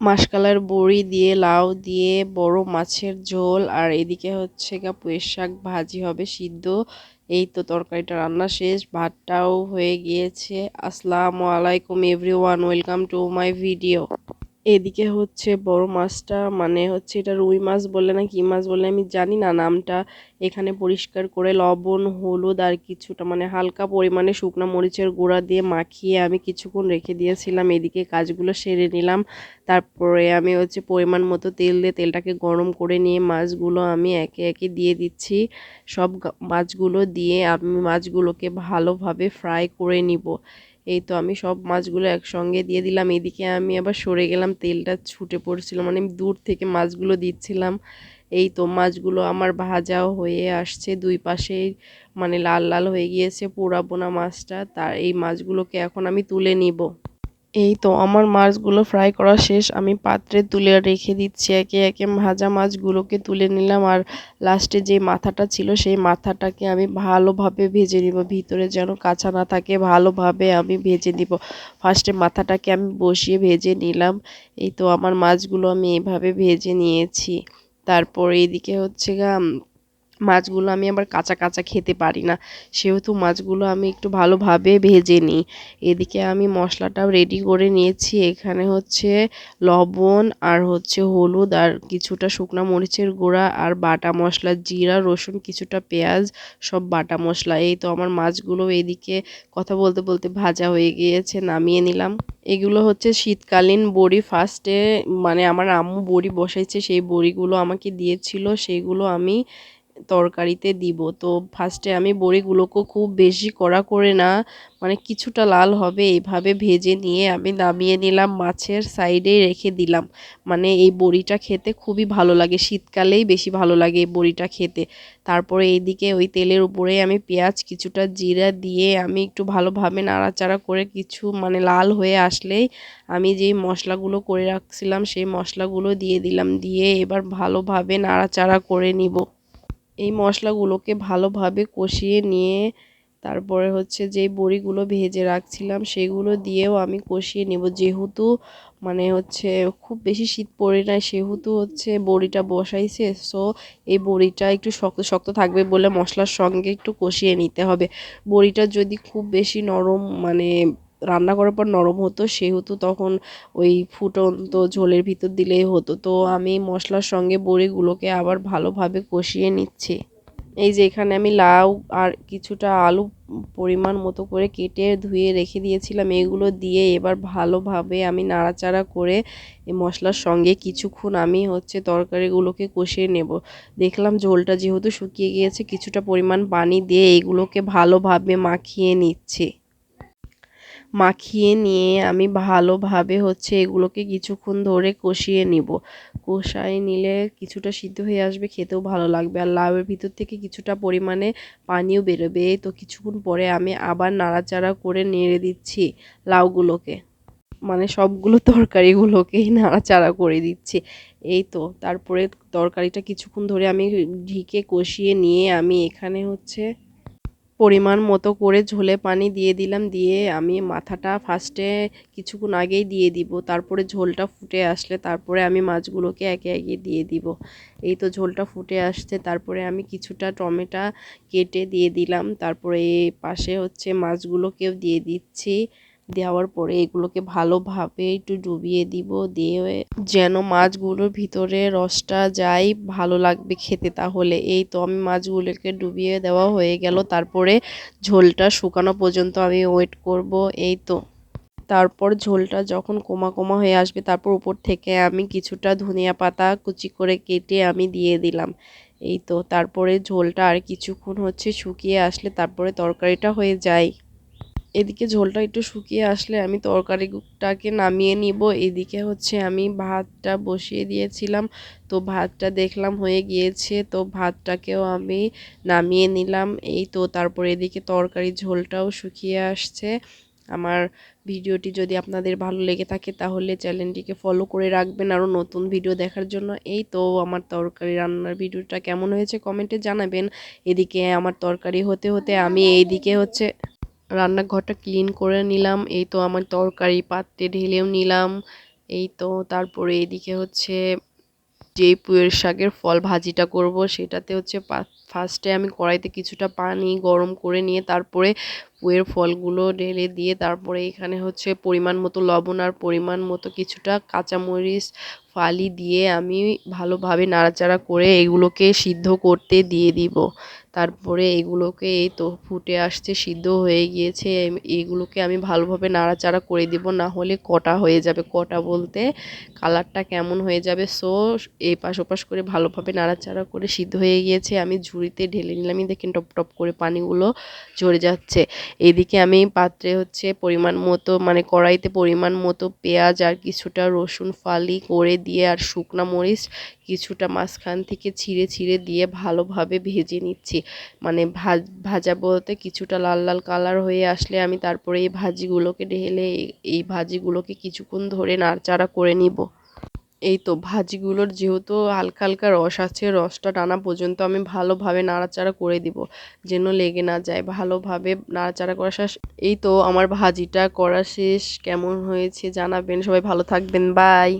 মাসকালার বড়ি দিয়ে, লাউ দিয়ে, বড় মাছের ঝোল, আর এদিকে হচ্ছে গা পুঁই শাক ভাজি হবে সিদ্ধ। এই তো তরকারিটা রান্না শেষ, ভাতটাও হয়ে গিয়েছে। আসসালামু আলাইকুম everyone welcome to my video এদিকে হচ্ছে বড় মাছটা মানে হচ্ছে এটা রুই মাছ বলে না কি মাছ বলে আমি জানি না নামটা। এখানে পরিষ্কার করে লবণ, হলুদ আর কিছুটা মানে হালকা পরিমাণে শুকনো মরিচের গুঁড়া দিয়ে মাখিয়ে আমি কিছুক্ষণ রেখে দিয়েছিলাম। এদিকে কাজগুলো সেরে নিলাম। তারপরে আমি হচ্ছে পরিমাণ মতো তেল দিয়ে তেলটাকে গরম করে নিয়ে মাছগুলো আমি একে একে দিয়ে দিচ্ছি। সব মাছগুলো দিয়ে আমি মাছগুলোকে ভালোভাবে ফ্রাই করে নিব। এই তো আমি সব মাছগুলো একসঙ্গে দিয়ে দিলাম। এদিকে আমি আবার সরে গেলাম, তেলটা ছুটে পড়ছিল মানে আমি দূর থেকে মাছগুলো দিচ্ছিলাম। এই তো মাছগুলো আমার ভাজাও হয়ে আসছে, দুই পাশে মানে লাল লাল হয়ে গিয়েছে পোড়াবো না মাছটা। তার এই মাছগুলোকে এখন আমি তুলে নিব। এই তো আমার মাছগুলো ফ্রাই করা শেষ। আমি পাত্রে তুলে রেখে দিচ্ছি। একে একে ভাজা মাছগুলোকে তুলে নিলাম আর লাস্টে যে মাথাটা ছিল সেই মাথাটাকে আমি ভালোভাবে ভেজে নিব। ভিতরে যেন কাঁচা না থাকে, ভালোভাবে আমি ভেজে নিব। ফার্স্টে মাথাটাকে আমি বসিয়ে ভেজে নিলাম। এই তো আমার মাছগুলো আমি এভাবে ভেজে নিয়েছি। তারপর এইদিকে হচ্ছে গা মাছগুলো আমি আবার কাঁচা কাঁচা খেতে পারি না। সেহেতু মাছগুলো আমি একটু ভালোভাবে ভেজে নিই। এদিকে আমি মশলাটাও রেডি করে নিয়েছি। এখানে হচ্ছে লবণ আর হচ্ছে হলুদ আর কিছুটা শুকনো মরিচের গুঁড়া আর বাটা মশলা, জিরা, রসুন, কিছুটা পেঁয়াজ, সব বাটা মশলা। এই তো আমার মাছগুলো এদিকে কথা বলতে বলতে ভাজা হয়ে গিয়েছে, নামিয়ে নিলাম। এগুলো হচ্ছে শীতকালীন বড়ি। ফার্স্টে মানে আমার আম্মু বড়ি বসাইছে, সেই বড়িগুলো আমাকে দিয়েছিল। সেইগুলো আমি তরকারিতে দিব। তো ফার্স্টে আমি বড়িগুলোকে খুব বেশি কড়া করে না মানে কিছুটা লাল হবে এইভাবে ভেজে নিয়ে আমি নামিয়ে নিলাম, মাছের সাইডে রেখে দিলাম। মানে এই বড়িটা খেতে খুবই ভালো লাগে, শীতকালেই বেশি ভালো লাগে এই বড়িটা খেতে। তারপরে এইদিকে ওই তেলের উপরে আমি পেঁয়াজ কিছুটা জিরা দিয়ে আমি একটু ভালোভাবে নাড়াচাড়া করে কিছু মানে লাল হয়ে আসলেই আমি যেই মশলাগুলো করে রাখছিলাম, সেই মশলাগুলো দিয়ে দিলাম। দিয়ে এবার ভালোভাবে নাড়াচাড়া করে নিব। এই মশলাগুলোকে ভালোভাবে কষিয়ে নিয়ে তারপরে হচ্ছে যে বড়িগুলো ভেজে রাখছিলাম সেগুলো দিয়েও আমি কষিয়ে নেব। যেহেতু মানে হচ্ছে খুব বেশি শীত পড়ে নাই, সেহেতু হচ্ছে বড়িটা বসাইছে। সো এই বড়িটা একটু শক্ত শক্ত থাকবে বলে মশলার সঙ্গে একটু কষিয়ে নিতে হবে। বড়িটা যদি খুব বেশি নরম মানে রান্না করার পর নরম হতো, সেহেতু তখন ওই ফুটন্ত ঝোলের ভিতর দিলেই হতো। তো আমি মশলার সঙ্গে বড়িগুলোকে আবার ভালোভাবে কষিয়ে নিচ্ছি। এই যে এখানে আমি লাউ আর কিছুটা আলু পরিমাণ মতো করে কেটে ধুয়ে রেখে দিয়েছিলাম, এগুলো দিয়ে এবার ভালোভাবে আমি নাড়াচাড়া করে এই মশলার সঙ্গে কিছুক্ষণ আমি হচ্ছে তরকারিগুলোকে কষিয়ে নেব। দেখলাম ঝোলটা যেহেতু শুকিয়ে গিয়েছে, কিছুটা পরিমাণ পানি দিয়ে এগুলোকে ভালোভাবে মাখিয়ে নিচ্ছে। মাখিয়ে নিয়ে আমি ভালোভাবে হচ্ছে এগুলোকে কিছুক্ষণ ধরে কষিয়ে নিব। কষাই নিলে কিছুটা সিদ্ধ হয়ে আসবে, খেতেও ভালো লাগবে। আর লাউয়ের ভিতর থেকে কিছুটা পরিমাণে পানিও বেরোবে। তো কিছুক্ষণ পরে আমি আবার নাড়াচাড়া করে নেড়ে দিচ্ছি লাউগুলোকে। মানে সবগুলো তরকারিগুলোকেই নাড়াচাড়া করে দিচ্ছি। এই তো, তারপরে তরকারিটা কিছুক্ষণ ধরে আমি ঢিকে কষিয়ে নিয়ে আমি এখানে হচ্ছে পরিমাণ মতো করে ঝোলে পানি দিয়ে দিলাম, দিয়ে আমি মাথাটা ফার্স্টে কিছুক্ষণ আগেই দিয়ে দিব। তারপরে ঝোলটা ফুটে আসলে তারপরে আমি মাছগুলোকে একে একে দিয়ে দিব। এই তো ঝোলটা ফুটে আসছে, তারপরে আমি কিছুটা টমেটা কেটে দিয়ে দিলাম। তারপরে পাশে হচ্ছে মাছগুলোকেও দিয়ে দিচ্ছি। দেওয়ার পরে এগুলোকে ভালোভাবে একটু ডুবিয়ে দিব, দিয়ে যেন মাছগুলোর ভিতরে রসটা যায়, ভালো লাগবে খেতে তাহলে। এই তো আমি মাছগুলোকে ডুবিয়ে দেওয়া হয়ে গেল। তারপরে ঝোলটা শুকানো পর্যন্ত আমি ওয়েট করব, এই তো। তারপর ঝোলটা যখন কোমা কোমা হয়ে আসবে, তারপর উপর থেকে আমি কিছুটা ধনিয়া পাতা কুচি করে কেটে আমি দিয়ে দিলাম। এই তো, তারপরে ঝোলটা আর কিছুক্ষণ হচ্ছে শুকিয়ে আসলে তারপরে তরকারিটা হয়ে যায়। এদিকে ঝোলটা একটু শুকিয়ে আসলে আমি তরকারিটাকে নামিয়ে নিব। এদিকে হচ্ছে আমি ভাতটা বসিয়ে দিয়েছিলাম। তো ভাতটা দেখলাম হয়ে গিয়েছে। তো ভাতটাকেও আমি নামিয়ে নিলাম। এই তো তারপর এদিকে তরকারি ঝোলটাও শুকিয়ে আসছে। আমার ভিডিওটি যদি আপনাদের ভালো লেগে থাকে তাহলে চ্যানেলটিকে ফলো করে রাখবেন। আরও নতুন ভিডিও দেখার জন্য এই তো আমার তরকারি রান্নার ভিডিওটা কেমন হয়েছে কমেন্টে জানাবেন। এদিকে আমার তরকারি হতে হতে আমি এইদিকে হচ্ছে রান্নাঘরটা ক্লিন করে নিলাম, এই তো আমার তরকারি, পাত্রে ঢেলেও নিলাম, এই তো তারপরে এদিকে হচ্ছে যে পুঁয়ের শাকের ফল ভাজিটা করব, সেটাতে হচ্ছে ফার্স্টে আমি কড়াইতে কিছুটা পানি গরম করে নিয়ে তারপরে পুয়ের ফলগুলো ঢেলে দিয়ে তারপরে এখানে হচ্ছে পরিমাণ মতো লবণ আর পরিমাণ মতো কিছুটা কাঁচামরিচ, ফালি দিয়ে আমি ভালোভাবে নাড়াচাড়া করে এগুলোকে সিদ্ধ করতে দিয়ে দিব। তারপরে এগুলোকে এই তো ফুটে আসছে, সিদ্ধ হয়ে গিয়েছে। এগুলোকে আমি ভালোভাবে নাড়াচাড়া করে দিব, না হলে কটা হয়ে যাবে। কটা বলতে কালারটা কেমন হয়ে যাবে, সো এই পাশ ওপাশ করে ভালোভাবে নাড়াচাড়া করে সিদ্ধ হয়ে গিয়েছে। আমি ঝুড়িতে ঢেলে নিলামই দেখেন টপ টপ করে পানিগুলো ঝরে যাচ্ছে। এদিকে আমি পাত্রে হচ্ছে পরিমাণ মতো মানে কড়াইতে পরিমাণ মতো পেঁয়াজ আর কিছুটা রসুন ফালি করে দিয়ে আর শুকনা মরিচ কিছুটা মাঝখান থেকে ছিঁড়ে ছিঁড়ে দিয়ে ভালোভাবে ভেজে নিচ্ছি। মানে ভাজ বলতে কিছুটা লাল লাল কালার হয়ে আসলে আমি তারপরে এই ভাজিগুলোকে ঢেলে এই ভাজিগুলোকে কিছুক্ষণ ধরে নাড়চাড়া করে নিব। এই তো ভাজিগুলোর যেহেতু হালকা হালকা রস আছে, রসটা টানা পর্যন্ত আমি ভালোভাবে নাড়াচাড়া করে দিব, যেন লেগে না যায়। ভালোভাবে নাড়াচাড়া করা শেষ। এই তো আমার ভাজিটা করা শেষ। কেমন হয়েছে জানাবেন। সবাই ভালো থাকবেন। বাই।